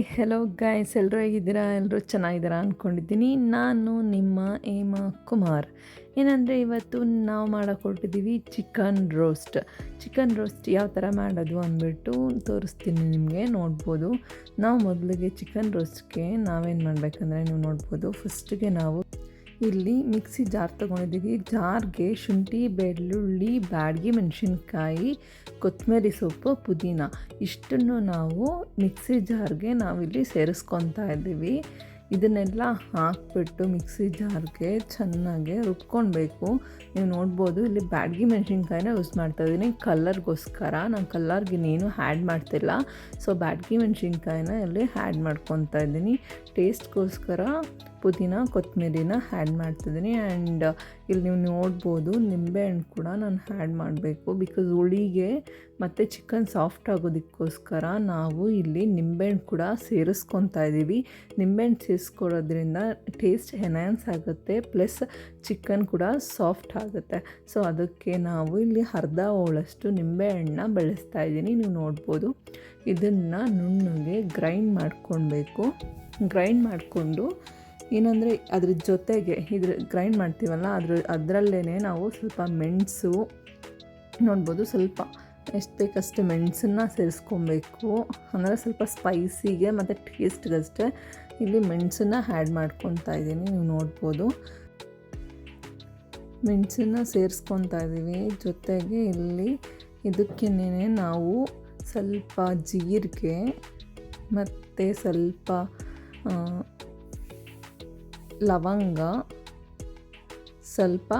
Hi hello guys ಎಲ್ಲರೂ ಹೇಗಿದ್ದೀರಾ? ಎಲ್ಲರೂ ಚೆನ್ನಾಗಿದ್ದೀರಾ ಅಂದ್ಕೊಂಡಿದ್ದೀನಿ ನಾನು ನಿಮ್ಮ ಹೇಮಾ ಕುಮಾರ್. ಏನಂದರೆ ಇವತ್ತು ನಾವು ಮಾಡೋಕೆ ಹೊರಟಿದ್ದೀವಿ ಚಿಕನ್ ರೋಸ್ಟ್. ಚಿಕನ್ ರೋಸ್ಟ್ ಯಾವ ಥರ ಮಾಡೋದು ಅಂದ್ಬಿಟ್ಟು ತೋರಿಸ್ತೀನಿ ನಿಮಗೆ, ನೋಡ್ಬೋದು. ನಾವು ಮೊದಲಿಗೆ ಚಿಕನ್ ರೋಸ್ಟ್ಗೆ ನಾವೇನು ಮಾಡಬೇಕಂದ್ರೆ ನೀವು ನೋಡ್ಬೋದು. ಫಸ್ಟಿಗೆ ನಾವು ಇಲ್ಲಿ ಮಿಕ್ಸಿ ಜಾರ್ ತೊಗೊಂಡಿದ್ದೀವಿ. ಜಾರ್ಗೆ ಶುಂಠಿ, ಬೆಳ್ಳುಳ್ಳಿ, ಬ್ಯಾಡಗಿ, ಮೆಣಸಿನ್ಕಾಯಿ, ಕೊತ್ತಂಬರಿ ಸೊಪ್ಪು, ಪುದೀನ. ಇಷ್ಟನ್ನು ನಾವು ಮಿಕ್ಸಿ ಜಾರ್ಗೆ ನಾವಿಲ್ಲಿ ಸೇರಿಸ್ಕೊತಾ ಇದ್ದೀವಿ. ಇದನ್ನೆಲ್ಲ ಹಾಕ್ಬಿಟ್ಟು ಮಿಕ್ಸಿ ಜಾರ್ಗೆ ಚೆನ್ನಾಗಿ ರುಬ್ಕೊಳ್ಬೇಕು. ನೀವು ನೋಡ್ಬೋದು, ಇಲ್ಲಿ ಬ್ಯಾಡಗಿ, ಮೆಣಸಿನ್ಕಾಯಿನ ಯೂಸ್ ಮಾಡ್ತಾ ಇದ್ದೀನಿ. ಕಲ್ಲರ್ಗೋಸ್ಕರ. ನಾನು ಕಲ್ಲರ್ಗೆ ಇನ್ನೇನು ಹ್ಯಾಡ್ ಮಾಡ್ತಿಲ್ಲ. ಸೊ ಬ್ಯಾಡಗಿ, ಮೆಣಸಿನ್ಕಾಯಿನ ಇಲ್ಲಿ ಆ್ಯಡ್ ಮಾಡ್ಕೊತಾ ಇದ್ದೀನಿ. ಟೇಸ್ಟ್ಗೋಸ್ಕರ ಪುದೀನ ಕೊತ್ತಂಬರಿನ ಹ್ಯಾಡ್ ಮಾಡ್ತಿದ್ದೀನಿ. ಆ್ಯಂಡ್ ಇಲ್ಲಿ ನೀವು ನೋಡ್ಬೋದು ನಿಂಬೆಹಣ್ಣು ಕೂಡ ನಾನು ಹ್ಯಾಡ್ ಮಾಡಬೇಕು. ಬಿಕಾಸ್ ಹುಳಿಗೆ ಮತ್ತು ಚಿಕನ್ ಸಾಫ್ಟ್ ಆಗೋದಕ್ಕೋಸ್ಕರ ನಾವು ಇಲ್ಲಿ ನಿಂಬೆಹಣ್ಣು ಕೂಡ ಸೇರಿಸ್ಕೊತಾ ಇದ್ದೀವಿ. ನಿಂಬೆಹಣ್ಣು ಸೇರಿಸ್ಕೊಡೋದ್ರಿಂದ ಟೇಸ್ಟ್ ಎನ್ಹ್ಯಾನ್ಸ್ ಆಗುತ್ತೆ ಪ್ಲಸ್ ಚಿಕನ್ ಕೂಡ ಸಾಫ್ಟ್ ಆಗುತ್ತೆ. ಸೊ ಅದಕ್ಕೆ ನಾವು ಇಲ್ಲಿ ಅರ್ಧ ಹೋಳಷ್ಟು ನಿಂಬೆಹಣ್ಣನ್ನ ಬೆಳೆಸ್ತಾ ಇದ್ದೀನಿ. ನೀವು ನೋಡ್ಬೋದು ಇದನ್ನು ನುಣ್ಣಗೆ ಗ್ರೈಂಡ್ ಮಾಡ್ಕೊಳ್ಬೇಕು. ಗ್ರೈಂಡ್ ಮಾಡಿಕೊಂಡು ಏನಂದರೆ ಅದ್ರ ಜೊತೆಗೆ ಇದ್ರ ಗ್ರೈಂಡ್ ಮಾಡ್ತೀವಲ್ಲ, ಅದ್ರ ಅದರಲ್ಲೇ ನಾವು ಸ್ವಲ್ಪ ಮೆಣಸು ನೋಡ್ಬೋದು. ಸ್ವಲ್ಪ ಎಷ್ಟು ಬೇಕಷ್ಟು ಮೆಣಸನ್ನ ಸೇರಿಸ್ಕೊಬೇಕು. ಅಂದರೆ ಸ್ವಲ್ಪ ಸ್ಪೈಸಿಗೆ ಮತ್ತು ಟೇಸ್ಟ್ಗಷ್ಟೇ ಇಲ್ಲಿ ಮೆಣಸನ್ನ ಆ್ಯಡ್ ಮಾಡ್ಕೊತಾ ಇದ್ದೀನಿ, ನೀವು ನೋಡ್ಬೋದು. ಮೆಣಸನ್ನ ಸೇರಿಸ್ಕೊತಾ ಇದ್ದೀವಿ. ಜೊತೆಗೆ ಇಲ್ಲಿ ಇದಕ್ಕೇನೆ ನಾವು ಸ್ವಲ್ಪ ಜೀರಿಗೆ ಮತ್ತು ಸ್ವಲ್ಪ ಲವಂಗ, ಸ್ವಲ್ಪ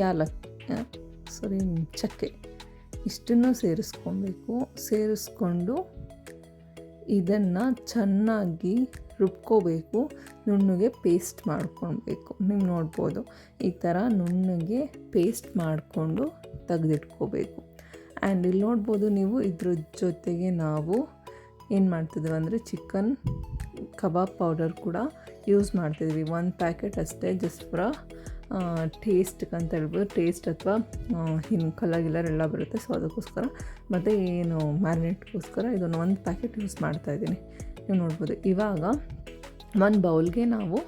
ಯಾಲಕ್ ಸಾರಿ, ಚಕ್ಕೆ ಇಷ್ಟನ್ನು ಸೇರಿಸ್ಕೊಬೇಕು. ಸೇರಿಸ್ಕೊಂಡು ಇದನ್ನು ಚೆನ್ನಾಗಿ ರುಬ್ಕೋಬೇಕು. ನುಣ್ಣಗೆ ಪೇಸ್ಟ್ ಮಾಡ್ಕೊಳ್ಬೇಕು. ನೀವು ನೋಡ್ಬೋದು, ಈ ಥರ ನುಣ್ಣಗೆ ಪೇಸ್ಟ್ ಮಾಡಿಕೊಂಡು ತೆಗೆದಿಟ್ಕೋಬೇಕು. ಆ್ಯಂಡ್ ಇಲ್ಲಿ ನೋಡ್ಬೋದು, ನೀವು ಇದ್ರ ಜೊತೆಗೆ ನಾವು ಏನು ಮಾಡ್ತಿದ್ದೀವಿ ಅಂದರೆ ಚಿಕನ್ ಕಬಾಬ್ ಪೌಡರ್ ಕೂಡ ಯೂಸ್ ಮಾಡ್ತಿದ್ವಿ. ಒಂದು ಪ್ಯಾಕೆಟ್ ಅಷ್ಟೇ ಜಸ್ಟ್ ಫಾರ್ ಟೇಸ್ಟ್ಗೆ ಅಂತ ಹೇಳ್ಬೋದು. ಟೇಸ್ಟ್ ಅಥವಾ ಹಿಂಗೆ ಕಲರ್ ಎಲ್ಲ ಬರುತ್ತೆ. ಸೊ ಅದಕ್ಕೋಸ್ಕರ ಮತ್ತು ಏನು ಮ್ಯಾರಿನೇಟ್ಗೋಸ್ಕರ ಇದನ್ನು ಒಂದು ಪ್ಯಾಕೆಟ್ ಯೂಸ್ ಮಾಡ್ತಾಯಿದ್ದೀನಿ ನೀವು ನೋಡ್ಬೋದು. ಇವಾಗ ಒಂದು ಬೌಲ್ಗೆ ನಾವು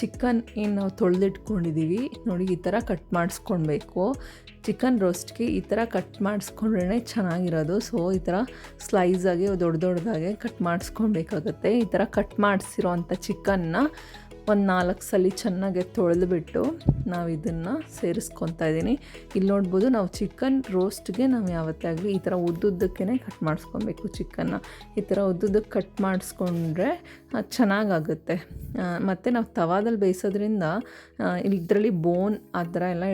ಚಿಕನ್ ಏನು ನಾವು ತೊಳೆದಿಟ್ಕೊಂಡಿದ್ದೀವಿ, ನೋಡಿ ಈ ಥರ ಕಟ್ ಮಾಡಿಸ್ಕೊಳ್ಬೇಕು. ಚಿಕನ್ ರೋಸ್ಟ್ಗೆ ಈ ಥರ ಕಟ್ ಮಾಡಿಸ್ಕೊಂಡ್ರೇ ಚೆನ್ನಾಗಿರೋದು. ಸೊ ಈ ಥರ ಸ್ಲೈಸಾಗಿ ದೊಡ್ಡ ದೊಡ್ಡದಾಗೆ ಕಟ್ ಮಾಡಿಸ್ಕೊಳ್ಬೇಕಾಗತ್ತೆ. ಈ ಥರ ಕಟ್ ಮಾಡಿಸಿರೋ ಅಂಥ ಚಿಕನ್ನ ಒಂದು ನಾಲ್ಕು ಸಲ ಚೆನ್ನಾಗಿ ತೊಳೆದುಬಿಟ್ಟು ನಾವು ಇದನ್ನು ಸೇರಿಸ್ಕೊತಾ ಇದ್ದೀನಿ ಇಲ್ಲಿ ನೋಡ್ಬೋದು ನಾವು ಚಿಕನ್ ರೋಸ್ಟ್ಗೆ ನಾವು ಯಾವತ್ತೇ ಆಗಲಿ ಈ ಥರ ಉದ್ದುದ್ದಕ್ಕೇ ಕಟ್ ಮಾಡಿಸ್ಕೊಬೇಕು ಚಿಕನ್ನ ಈ ಥರ ಉದ್ದುದ್ದಕ್ಕೆ ಕಟ್ ಮಾಡಿಸ್ಕೊಂಡ್ರೆ ಚೆನ್ನಾಗಾಗುತ್ತೆ. ಮತ್ತು ನಾವು ತವಾದಲ್ಲಿ ಬೇಯಿಸೋದ್ರಿಂದ ಇದರಲ್ಲಿ ಬೋನ್ ಆ ಥರ ಎಲ್ಲ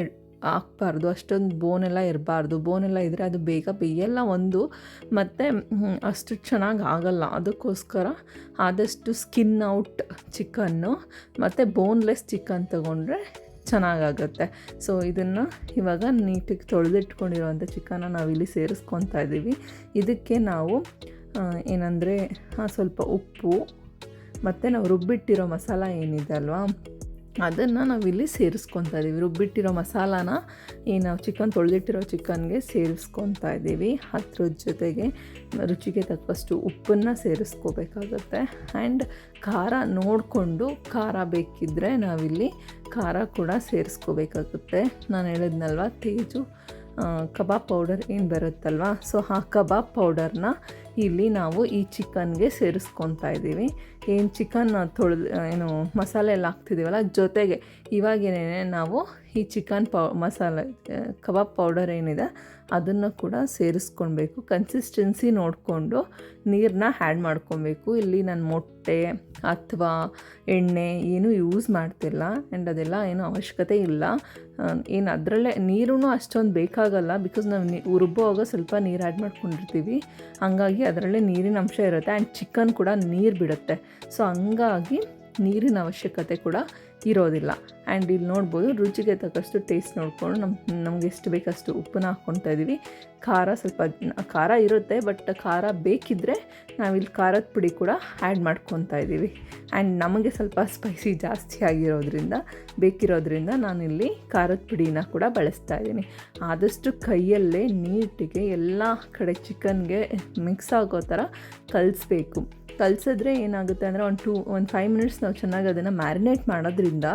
ಹಾಕ್ಬಾರ್ದು, ಅಷ್ಟೊಂದು ಬೋನೆಲ್ಲ ಇರಬಾರ್ದು, ಬೋನೆಲ್ಲ ಇದ್ದರೆ ಅದು ಬೇಗ ಬೇಯಲ್ಲ ಒಂದು, ಮತ್ತು ಅಷ್ಟು ಚೆನ್ನಾಗಿ ಆಗಲ್ಲ. ಅದಕ್ಕೋಸ್ಕರ ಆದಷ್ಟು ಸ್ಕಿನ್ ಔಟ್ ಚಿಕನ್ನು ಮತ್ತು ಬೋನ್ಲೆಸ್ ಚಿಕನ್ ತೊಗೊಂಡ್ರೆ ಚೆನ್ನಾಗಾಗುತ್ತೆ. ಸೊ ಇದನ್ನು ಇವಾಗ ನೀಟಾಗಿ ತೊಳೆದಿಟ್ಕೊಂಡಿರುವಂಥ ಚಿಕನ್ನ ನಾವಿಲ್ಲಿ ಸೇರಿಸ್ಕೊತಾ ಇದ್ದೀವಿ ಇದಕ್ಕೆ ನಾವು ಏನಂದರೆ ಸ್ವಲ್ಪ ಉಪ್ಪು, ಮತ್ತು ನಾವು ರುಬ್ಬಿಟ್ಟಿರೋ ಮಸಾಲ ಏನಿದೆ ಅಲ್ವಾ? ಅದನ್ನು ನಾವಿಲ್ಲಿ ಸೇರಿಸ್ಕೊತಾ ಇದ್ದೀವಿ ರುಬ್ಬಿಟ್ಟಿರೋ ಮಸಾಲಾನ ಈ ನಾವು ಚಿಕನ್ ತೊಳೆದಿಟ್ಟಿರೋ ಚಿಕನ್ಗೆ ಸೇರಿಸ್ಕೊತಾ ಇದ್ದೀವಿ ಅದ್ರ ಜೊತೆಗೆ ರುಚಿಗೆ ತಕ್ಕಷ್ಟು ಉಪ್ಪನ್ನು ಸೇರಿಸ್ಕೋಬೇಕಾಗತ್ತೆ. ಆ್ಯಂಡ್ ಖಾರ ನೋಡಿಕೊಂಡು ಖಾರ ಬೇಕಿದ್ದರೆ ನಾವಿಲ್ಲಿ ಖಾರ ಕೂಡ ಸೇರಿಸ್ಕೋಬೇಕಾಗುತ್ತೆ. ನಾನು ಹೇಳಿದ್ನಲ್ವ, ತೇಜು ಕಬಾಬ್ ಪೌಡರ್ ಏನು ಬರುತ್ತಲ್ವ? ಸೊ ಆ ಕಬಾಬ್ ಪೌಡರ್ನ ಇಲ್ಲಿ ನಾವು ಈ ಚಿಕನ್ಗೆ ಸೇರಿಸ್ಕೊತಾ ಇದ್ದೀವಿ. ಏನು ಚಿಕನ್ ತೊಳೆದು, ಏನು ಮಸಾಲೆ ಎಲ್ಲ ಹಾಕ್ತಿದ್ದೀವಲ್ಲ ಜೊತೆಗೆ ಇವಾಗೇನೇ ನಾವು ಈ ಚಿಕನ್ ಪೌ, ಮಸಾಲೆ ಕಬಾಬ್ ಪೌಡರ್ ಏನಿದೆ, ಅದನ್ನು ಕೂಡ ಸೇರಿಸ್ಕೊಳ್ಬೇಕು. ಕನ್ಸಿಸ್ಟೆನ್ಸಿ ನೋಡಿಕೊಂಡು ನೀರನ್ನ ಆ್ಯಡ್ ಮಾಡ್ಕೊಬೇಕು ಇಲ್ಲಿ ನಾನು ಮೊಟ್ಟೆ ಅಥವಾ ಎಣ್ಣೆ ಏನೂ ಯೂಸ್ ಮಾಡ್ತಿಲ್ಲ ಆ್ಯಂಡ್ ಅದೆಲ್ಲ ಏನು ಅವಶ್ಯಕತೆ ಇಲ್ಲ. ಏನು ಅದರಲ್ಲೇ ನೀರು ಅಷ್ಟೊಂದು ಬೇಕಾಗಲ್ಲ, ಬಿಕಾಸ್ ನಾವು ನೀ ಸ್ವಲ್ಪ ನೀರು ಆ್ಯಡ್ ಮಾಡ್ಕೊಂಡಿರ್ತೀವಿ. ಹಂಗಾಗಿ ಅದರಲ್ಲೇ ನೀರಿನ ಅಂಶ ಇರುತ್ತೆ. ಆ್ಯಂಡ್ ಚಿಕನ್ ಕೂಡ ನೀರು ಬಿಡುತ್ತೆ. ಸೊ ಹಂಗಾಗಿ ನೀರಿನ ಅವಶ್ಯಕತೆ ಕೂಡ ಇರೋದಿಲ್ಲ. ಆ್ಯಂಡ್ ಇಲ್ಲಿ ನೋಡ್ಬೋದು ರುಚಿಗೆ ತಕ್ಕಷ್ಟು ಟೇಸ್ಟ್ ನೋಡಿಕೊಂಡು ನಮ್ಮ ನಮ್ಗೆ ಎಷ್ಟು ಬೇಕಷ್ಟು ಉಪ್ಪನ್ನ ಹಾಕ್ಕೊತಾ ಇದ್ದೀವಿ ಖಾರ ಸ್ವಲ್ಪ, ಖಾರ ಇರುತ್ತೆ ಬಟ್ ಖಾರ ಬೇಕಿದ್ದರೆ ನಾವಿಲ್ಲಿ ಖಾರದ ಪುಡಿ ಕೂಡ ಆ್ಯಡ್ ಮಾಡ್ಕೊತಾ ಇದ್ದೀವಿ ಆ್ಯಂಡ್ ನಮಗೆ ಸ್ವಲ್ಪ ಸ್ಪೈಸಿ ಜಾಸ್ತಿ ಆಗಿರೋದ್ರಿಂದ, ಬೇಕಿರೋದ್ರಿಂದ ನಾನಿಲ್ಲಿ ಖಾರದ ಪುಡಿನ ಕೂಡ ಬಳಸ್ತಾ ಇದ್ದೀನಿ ಆದಷ್ಟು ಕೈಯಲ್ಲೇ ನೀಟಿಗೆ ಎಲ್ಲ ಕಡೆ ಚಿಕನ್ಗೆ ಮಿಕ್ಸ್ ಆಗೋ ಥರ ಕಲಿಸ್ಬೇಕು. ಕಲಸಿದ್ರೆ ಏನಾಗುತ್ತೆ ಅಂದರೆ ಒಂದು ಟೂ ಒಂದು ಫೈವ್ ಮಿನಿಟ್ಸ್ ನಾವು ಚೆನ್ನಾಗಿ ಅದನ್ನು ಮ್ಯಾರಿನೇಟ್ ಮಾಡೋದ್ರಿಂದ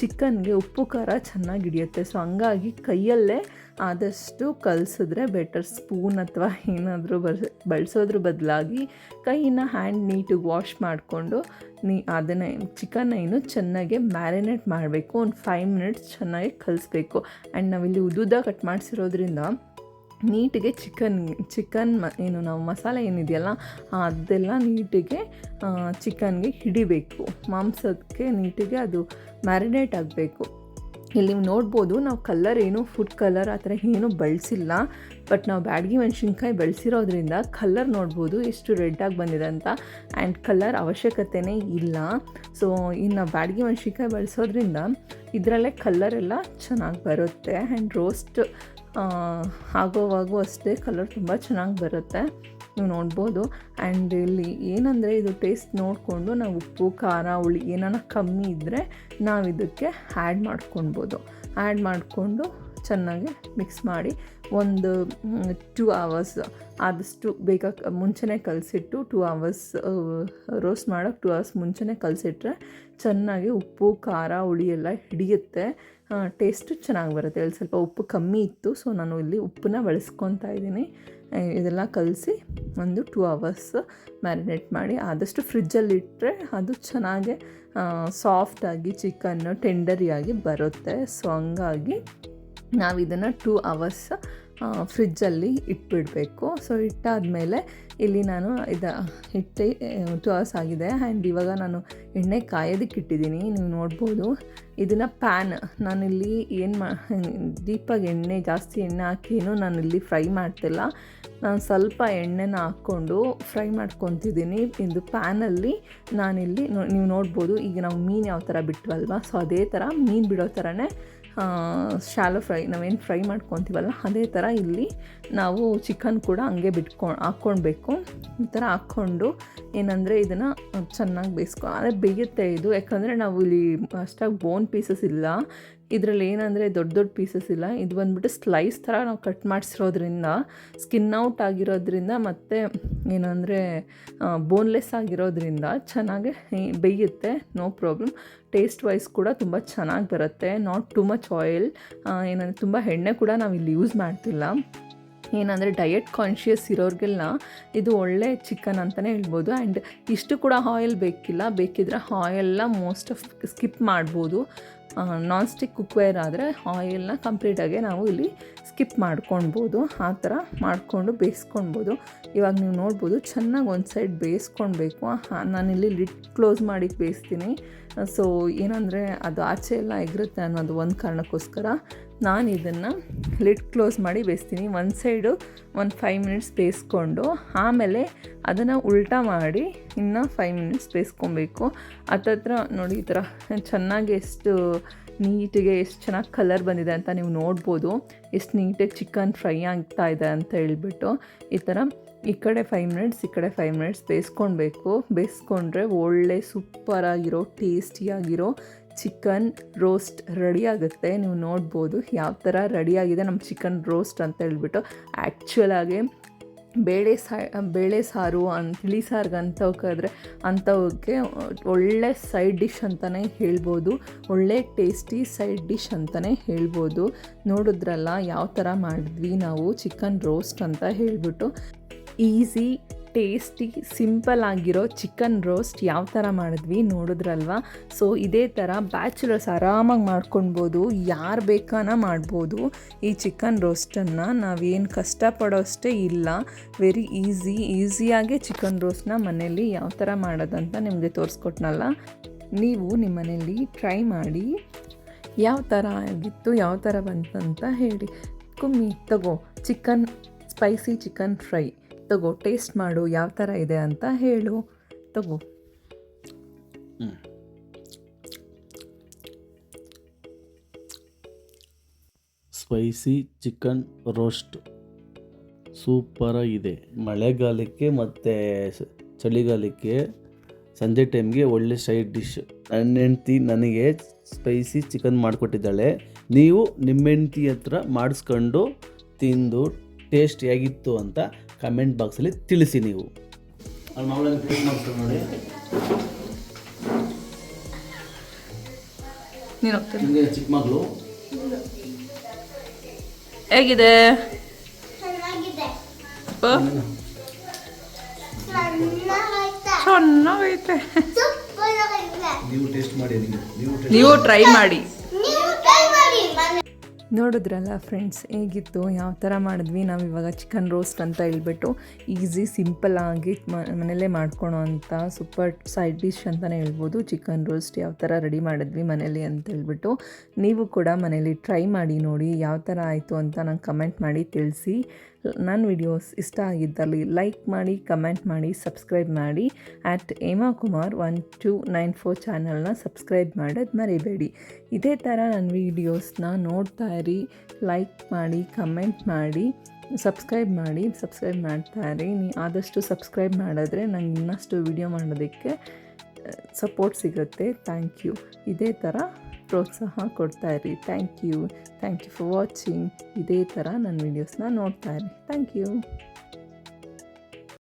ಚಿಕನ್ಗೆ ಉಪ್ಪು, ಖಾರ ಚೆನ್ನಾಗಿ ಹಿಡಿಯುತ್ತೆ. ಸೊ ಹಂಗಾಗಿ ಕೈಯಲ್ಲೇ ಆದಷ್ಟು ಕಲಸಿದ್ರೆ ಬೆಟರ್ ಸ್ಪೂನ್ ಅಥವಾ ಏನಾದರೂ ಬಳಸ ಬಳಸೋದ್ರ ಬದಲಾಗಿ ಕೈನ ಹ್ಯಾಂಡ್ ನೀಟಾಗಿ ವಾಶ್ ಮಾಡಿಕೊಂಡು ನೀ ಅದನ್ನು ಚಿಕನ್ನ ಏನು ಚೆನ್ನಾಗಿ ಮ್ಯಾರಿನೇಟ್ ಮಾಡಬೇಕು. ಒಂದು ಫೈವ್ ಮಿನಿಟ್ಸ್ ಚೆನ್ನಾಗಿ ಕಲಿಸ್ಬೇಕು. ಆ್ಯಂಡ್ ನಾವಿಲ್ಲಿ ಉದ್ದುದ್ದ ಕಟ್ ಮಾಡಿಸಿರೋದ್ರಿಂದ ನೀಟಿಗೆ ಚಿಕನ್ ಚಿಕನ್ ಮ, ಏನು ನಾವು ಮಸಾಲೆ ಏನಿದೆಯಲ್ಲ ಅದೆಲ್ಲ ನೀಟಿಗೆ ಚಿಕನ್ಗೆ ಹಿಡಿಬೇಕು. ಮಾಂಸಕ್ಕೆ ನೀಟಿಗೆ ಅದು ಮ್ಯಾರಿನೇಟ್ ಆಗಬೇಕು. ಇಲ್ಲಿ ನೀವು ನೋಡ್ಬೋದು, ನಾವು ಕಲರ್ ಏನು, ಫುಡ್ ಕಲರ್ ಆ ಥರ ಏನೂ ಬಳಸಿಲ್ಲ. ಬಟ್ ನಾವು ಬ್ಯಾಡಗಿ ಮೆಣಸಿನ್ಕಾಯಿ ಬೆಳೆಸಿರೋದ್ರಿಂದ ಕಲರ್ ನೋಡ್ಬೋದು, ಎಷ್ಟು ರೆಡ್ಡಾಗಿ ಬಂದಿದೆ ಅಂತ. ಆ್ಯಂಡ್ ಕಲರ್ ಅವಶ್ಯಕತೆನೇ ಇಲ್ಲ. ಸೊ, ಇನ್ನು ಬ್ಯಾಡಗಿ ಮೆಣಸಿನ್ಕಾಯಿ ಬಳಸೋದ್ರಿಂದ ಇದರಲ್ಲೇ ಕಲರ್ ಎಲ್ಲ ಚೆನ್ನಾಗಿ ಬರುತ್ತೆ. ಆ್ಯಂಡ್ ರೋಸ್ಟ್ ಆಗೋವಾಗೂ ಅಷ್ಟೇ ಕಲರ್ ತುಂಬ ಚೆನ್ನಾಗಿ ಬರುತ್ತೆ. ನೀವು ನೋಡ್ಬೋದು. ಆ್ಯಂಡ್ ಇಲ್ಲಿ ಏನಂದರೆ ಇದು ಟೇಸ್ಟ್ ನೋಡಿಕೊಂಡು ನಾವು ಉಪ್ಪು, ಖಾರ, ಹುಳಿ ಏನಾನ ಕಮ್ಮಿ ಇದ್ದರೆ ನಾವು ಇದಕ್ಕೆ ಆ್ಯಡ್ ಮಾಡ್ಕೊಳ್ಬೋದು. ಆ್ಯಡ್ ಮಾಡಿಕೊಂಡು ಚೆನ್ನಾಗಿ ಮಿಕ್ಸ್ ಮಾಡಿ ಒಂದು ಟೂ ಅವರ್ಸ್ ಆದಷ್ಟು ಬೇಗ ಮುಂಚೆನೇ ಕಲಸಿಟ್ಟು ಟೂ ಅವರ್ಸ್ ರೋಸ್ಟ್ ಮಾಡೋಕ್ಕೆ ಟೂ ಅವರ್ಸ್ ಮುಂಚೆನೇ ಕಲಸಿಟ್ರೆ ಚೆನ್ನಾಗಿ ಉಪ್ಪು, ಖಾರ, ಹುಳಿ ಎಲ್ಲ ಹಿಡಿಯುತ್ತೆ. ಟೇಸ್ಟು ಚೆನ್ನಾಗಿ ಬರುತ್ತೆ. ಇಲ್ಲಿ ಸ್ವಲ್ಪ ಉಪ್ಪು ಕಮ್ಮಿ ಇತ್ತು ಸೊ ನಾನು ಇಲ್ಲಿ ಉಪ್ಪನ್ನ ಬಳಸ್ಕೊತಾ ಇದ್ದೀನಿ. ಇದೆಲ್ಲ ಕಲಸಿ ಒಂದು ಟೂ ಅವರ್ಸ್ ಮ್ಯಾರಿನೇಟ್ ಮಾಡಿ, ಆದಷ್ಟು ಫ್ರಿಜ್ಜಲ್ಲಿ ಇಟ್ಟರೆ ಅದು ಚೆನ್ನಾಗೆ ಸಾಫ್ಟಾಗಿ ಚಿಕನ್ನು ಟೆಂಡರಿಯಾಗಿ ಬರುತ್ತೆ. ಸೊ ಹಂಗಾಗಿ ನಾವು ಇದನ್ನು ಟೂ ಅವರ್ಸ್ ಫ್ರಿಜ್ಜಲ್ಲಿ ಇಟ್ಬಿಡಬೇಕು. ಸೊ ಇಟ್ಟಾದಮೇಲೆ ಇಲ್ಲಿ ನಾನು ಇದು, ಹಿಟ್ಟೆ ಟು ಅವರ್ಸ್ ಆಗಿದೆ. ಆ್ಯಂಡ್ ಇವಾಗ ನಾನು ಎಣ್ಣೆ ಕಾಯೋದಕ್ಕೆ ಇಟ್ಟಿದ್ದೀನಿ. ನೀವು ನೋಡ್ಬೋದು. ಇದನ್ನು ಪ್ಯಾನ್ ನಾನಿಲ್ಲಿ ಏನು ಮಾ ಡೀಪಾಗಿ ಎಣ್ಣೆ, ಜಾಸ್ತಿ ಎಣ್ಣೆ ಹಾಕೇನು ಇಲ್ಲಿ ಫ್ರೈ ಮಾಡ್ತಿಲ್ಲ. ನಾನು ಸ್ವಲ್ಪ ಎಣ್ಣೆನ ಹಾಕ್ಕೊಂಡು ಫ್ರೈ ಮಾಡ್ಕೊತಿದ್ದೀನಿ. ಇದು ಪ್ಯಾನಲ್ಲಿ ನಾನಿಲ್ಲಿ ನೀವು ನೋಡ್ಬೋದು. ಈಗ ನಾವು ಮೀನು ಯಾವ ಥರ ಬಿಟ್ವಲ್ವ? ಸೊ ಅದೇ ಥರ ಮೀನು ಬಿಡೋ ಥರನೇ ಶಾಲೋ ಫ್ರೈ ನಾವೇನು ಫ್ರೈ ಮಾಡ್ಕೊತೀವಲ್ಲ, ಅದೇ ಥರ ಇಲ್ಲಿ ನಾವು ಚಿಕನ್ ಕೂಡ ಹಂಗೆ ಬಿಟ್ಕೊಂಡು ಹಾಕ್ಕೊಳ್ಬೇಕು ಈ ಥರ ಹಾಕ್ಕೊಂಡು ಏನಂದರೆ ಇದನ್ನು ಚೆನ್ನಾಗಿ ಬೇಯಿಸ್ಕೊ, ಅಂದರೆ ಬೇಯುತ್ತೆ ಇದು. ಯಾಕಂದರೆ ನಾವು ಇಲ್ಲಿ ಅಷ್ಟಾಗಿ ಬೋನ್ ಪೀಸಸ್ ಇಲ್ಲ. ಇದರಲ್ಲಿ ಏನಂದರೆ ದೊಡ್ಡ ದೊಡ್ಡ ಪೀಸಸ್ ಇಲ್ಲ. ಇದು ಬಂದ್ಬಿಟ್ಟು ಸ್ಲೈಸ್ ಥರ ನಾವು ಕಟ್ ಮಾಡಿಸಿರೋದ್ರಿಂದ ಸ್ಕಿನ್ ಔಟ್ ಆಗಿರೋದ್ರಿಂದ ಮತ್ತು ಏನಂದರೆ ಬೋನ್ಲೆಸ್ ಆಗಿರೋದ್ರಿಂದ ಚೆನ್ನಾಗೆ ಬೇಯುತ್ತೆ. ನೋ ಪ್ರಾಬ್ಲಮ್ ಟೇಸ್ಟ್ ವೈಸ್ ಕೂಡ ತುಂಬ ಚೆನ್ನಾಗಿ ಬರುತ್ತೆ. ನಾಟ್ ಟು ಮಚ್ ಆಯಿಲ್ ಏನಂದರೆ ತುಂಬ ಎಣ್ಣೆ ಕೂಡ ನಾವು ಇಲ್ಲಿ ಯೂಸ್ ಮಾಡ್ತಿಲ್ಲ. ಏನಂದರೆ ಡಯಟ್ ಕಾನ್ಷಿಯಸ್ ಇರೋರಿಗೆಲ್ಲ ಇದು ಒಳ್ಳೆ ಚಿಕನ್ ಅಂತಲೇ ಹೇಳ್ಬೋದು. ಆ್ಯಂಡ್ ಇಷ್ಟು ಕೂಡ ಆಯಿಲ್ ಬೇಕಿಲ್ಲ. ಬೇಕಿದ್ರೆ ಆಯಿಲ್ನ ಮೋಸ್ಟ್ ಆಫ್ ಸ್ಕಿಪ್ ಮಾಡ್ಬೋದು. ನಾನ್ ಸ್ಟಿಕ್ ಕುಕ್ವೇರ್ ಆದರೆ ಆಯಿಲ್ನ ಕಂಪ್ಲೀಟಾಗಿ ನಾವು ಇಲ್ಲಿ ಸ್ಕಿಪ್ ಮಾಡ್ಕೊಳ್ಬೋದು ಆ ಥರ ಮಾಡಿಕೊಂಡು ಬೇಯಿಸ್ಕೊಳ್ಬೋದು ಇವಾಗ ನೀವು ನೋಡ್ಬೋದು, ಚೆನ್ನಾಗಿ ಒಂದು ಸೈಡ್ ಬೇಯಿಸ್ಕೊಳ್ಬೇಕು ನಾನಿಲ್ಲಿ ಲಿಡ್ ಕ್ಲೋಸ್ ಮಾಡಿ ಬೇಯಿಸ್ತೀನಿ. ಸೊ ಏನಂದರೆ ಅದು ಆಚೆ ಎಲ್ಲ ಎಗರುತ್ತೆ ಅನ್ನೋದು ಒಂದು ಕಾರಣಕ್ಕೋಸ್ಕರ ನಾನು ಇದನ್ನು ಲಿಡ್ ಕ್ಲೋಸ್ ಮಾಡಿ ಬೇಯಿಸ್ತೀನಿ. ಒಂದು ಸೈಡು ಒಂದು ಫೈವ್ ಮಿನಿಟ್ಸ್ ಬೇಯಿಸ್ಕೊಂಡು ಆಮೇಲೆ ಅದನ್ನು ಉಲ್ಟಾ ಮಾಡಿ ಇನ್ನು ಫೈವ್ ಮಿನಿಟ್ಸ್ ಬೇಯಿಸ್ಕೊಬೇಕು ಹತ್ತತ್ರ ನೋಡಿ ಈ ಥರ ಚೆನ್ನಾಗಿ ಎಷ್ಟು ನೀಟಿಗೆ ಎಷ್ಟು ಚೆನ್ನಾಗಿ ಕಲರ್ ಬಂದಿದೆ ಅಂತ ನೀವು ನೋಡ್ಬೋದು. ಎಷ್ಟು ನೀಟಾಗಿ ಚಿಕನ್ ಫ್ರೈ ಆಗ್ತಾ ಇದೆ ಅಂತ ಹೇಳಿಬಿಟ್ಟು ಈ ಥರ ಈ ಕಡೆ ಫೈವ್ ಮಿನಿಟ್ಸ್ ಈ ಕಡೆ ಫೈವ್ ಮಿನಿಟ್ಸ್ ಬೇಯಿಸ್ಕೊಳ್ಬೇಕು ಬೇಯಿಸ್ಕೊಂಡ್ರೆ ಒಳ್ಳೆ ಸೂಪರಾಗಿರೋ ಟೇಸ್ಟಿಯಾಗಿರೋ ಚಿಕನ್ ರೋಸ್ಟ್ ರೆಡಿ ಆಗುತ್ತೆ. ನೀವು ನೋಡ್ಬೋದು ಯಾವ ಥರ ರೆಡಿಯಾಗಿದೆ ನಮ್ಮ ಚಿಕನ್ ರೋಸ್ಟ್ ಅಂತ ಹೇಳ್ಬಿಟ್ಟು ಆ್ಯಕ್ಚುಲಾಗಿ ಬೇಳೆ ಸಾ, ಬೇಳೆ ಸಾರು ಅನ್, ತಿಳಿ ಸಾರಿಗೆ ಅಂಥವ್ಕಾದ್ರೆ ಅಂಥವಕ್ಕೆ ಒಳ್ಳೆ ಸೈಡ್ ಡಿಶ್ ಅಂತಲೇ ಹೇಳ್ಬೋದು. ಒಳ್ಳೆ ಟೇಸ್ಟಿ ಸೈಡ್ ಡಿಶ್ ಅಂತಲೇ ಹೇಳ್ಬೋದು. ನೋಡಿದ್ರಲ್ಲ ಯಾವ ಥರ ಮಾಡಿದ್ವಿ ನಾವು ಚಿಕನ್ ರೋಸ್ಟ್ ಅಂತ ಹೇಳಿಬಿಟ್ಟು ಈಸಿ ಟೇಸ್ಟಿ, ಸಿಂಪಲ್ ಆಗಿರೋ ಚಿಕನ್ ರೋಸ್ಟ್ ಯಾವ ಥರ ಮಾಡಿದ್ವಿ ನೋಡಿದ್ರಲ್ವ? ಸೊ ಇದೇ ಥರ ಬ್ಯಾಚುಲರ್ಸ್ ಆರಾಮಾಗಿ ಮಾಡ್ಕೊಳ್ಬೋದು, ಯಾರು ಬೇಕಾನ ಮಾಡ್ಬೋದು. ಈ ಚಿಕನ್ ರೋಸ್ಟನ್ನು ನಾವೇನು ಕಷ್ಟಪಡೋಷ್ಟೇ ಇಲ್ಲ ವೆರಿ ಈಸಿ ಈಸಿಯಾಗೆ ಚಿಕನ್ ರೋಸ್ಟ್ನ ಮನೆಯಲ್ಲಿ ಯಾವ ಥರ ಮಾಡೋದಂತ ನಿಮಗೆ ತೋರಿಸ್ಕೊಟ್ನಲ್ಲ? ನೀವು ನಿಮ್ಮ ಮನೆಯಲ್ಲಿ ಟ್ರೈ ಮಾಡಿ, ಯಾವ ಥರ ಆಗಿತ್ತು, ಯಾವ ಥರ ಬಂತಂತ ಹೇಳಿ. ಕುಮ್ಮಿ, ತಗೋ, ಚಿಕನ್ ಸ್ಪೈಸಿ ಚಿಕನ್ ಫ್ರೈ ತಗೋ ಟೇಸ್ಟ್ ಮಾಡು, ಯಾವ ಥರ ಇದೆ ಅಂತ ಹೇಳು. ತಗೋ. ಸ್ಪೈಸಿ ಚಿಕನ್ ರೋಸ್ಟ್ ಸೂಪರಾಗಿದೆ ಮಳೆಗಾಲಕ್ಕೆ ಮತ್ತು ಚಳಿಗಾಲಕ್ಕೆ ಸಂಜೆ ಟೈಮ್ಗೆ ಒಳ್ಳೆ ಸೈಡ್ ಡಿಶ್ ನನ್ನ ಹೆಂಡ್ತಿ ನನಗೆ ಸ್ಪೈಸಿ ಚಿಕನ್ ಮಾಡಿಕೊಟ್ಟಿದ್ದಾಳೆ. ನೀವು ನಿಮ್ಮ ಹೆಂಡ್ತಿ ಹತ್ರ ಮಾಡಿಸ್ಕೊಂಡು ತಿಂದು ಟೇಸ್ಟ್ ಹೇಗಿತ್ತು ಅಂತ ಕಮೆಂಟ್ ಬಾಕ್ಸಲ್ಲಿ ತಿಳಿಸಿ ನೀವು. ನೋಡಿ. ಚಿಕ್ಕ ಮಗಳು? ಹೇಗಿದೆ? ಚೆನ್ನಾಗೈತೆ ನೀವು ಟೇಸ್ಟ್ ಮಾಡಿ ನೀವು ನೀವು ಟ್ರೈ ಮಾಡಿ. ನೀವು ಟ್ರೈ ಮಾಡಿ. ಮನೆ ನೋಡಿದ್ರಲ್ಲ ಫ್ರೆಂಡ್ಸ್ ಹೇಗಿತ್ತು, ಯಾವ ಥರ ಮಾಡಿದ್ವಿ, ನಾವು ಇವಾಗ ಚಿಕನ್ ರೋಸ್ಟ್ ಅಂತ ಹೇಳ್ಬಿಟ್ಟು ಈಸಿ ಸಿಂಪಲ್ ಆಗಿ ಮನೆಯಲ್ಲೇ ಮಾಡ್ಕೊಳೋ ಅಂಥ ಸೂಪರ್ ಸೈಡ್ ಡಿಶ್ ಅಂತಲೇ ಹೇಳ್ಬೋದು. ಚಿಕನ್ ರೋಸ್ಟ್ ಯಾವ ಥರ ರೆಡಿ ಮಾಡಿದ್ವಿ ಮನೇಲಿ ಅಂತ ಹೇಳ್ಬಿಟ್ಟು ನೀವು ಕೂಡ ಮನೇಲಿ ಟ್ರೈ ಮಾಡಿ ನೋಡಿ, ಯಾವ ಥರ ಆಯಿತು ಅಂತ ನಂಗೆ ಕಮೆಂಟ್ ಮಾಡಿ ತಿಳಿಸಿ. ನನ್ನ ವಿಡಿಯೋಸ್ ಇಷ್ಟ ಆಗಿದ್ದಲ್ಲಿ ಲೈಕ್ ಮಾಡಿ ಕಮೆಂಟ್ ಮಾಡಿ ಸಬ್ಸ್ಕ್ರೈಬ್ ಮಾಡಿ. At Hema Kumar one two nine four ಚಾನಲ್ನ ಸಬ್ಸ್ಕ್ರೈಬ್ ಮಾಡೋದು ಮರಿಬೇಡಿ. ಇದೇ ಥರ ನನ್ನ ವೀಡಿಯೋಸ್ನ ನೋಡ್ತಾ ಇರಿ ಲೈಕ್ ಮಾಡಿ ಕಮೆಂಟ್ ಮಾಡಿ ಸಬ್ಸ್ಕ್ರೈಬ್ ಮಾಡಿ ಸಬ್ಸ್ಕ್ರೈಬ್ ಮಾಡ್ತಾ ಇರಿ. ನೀ ಆದಷ್ಟು ಸಬ್ಸ್ಕ್ರೈಬ್ ಮಾಡಿದ್ರೆ ನಂಗೆ ಇನ್ನಷ್ಟು ವಿಡಿಯೋ ಮಾಡೋದಕ್ಕೆ ಸಪೋರ್ಟ್ ಸಿಗುತ್ತೆ. ಥ್ಯಾಂಕ್ ಯು ಇದೇ ಥರ ಪ್ರೋತ್ಸಾಹ ಕೊಡ್ತಾ ಇರಿ. Thank you thank you for watching ಇದೇ ಥರ ನನ್ನ ವೀಡಿಯೋಸ್ನ ನೋಡ್ತಾ ಇರಿ. Thank you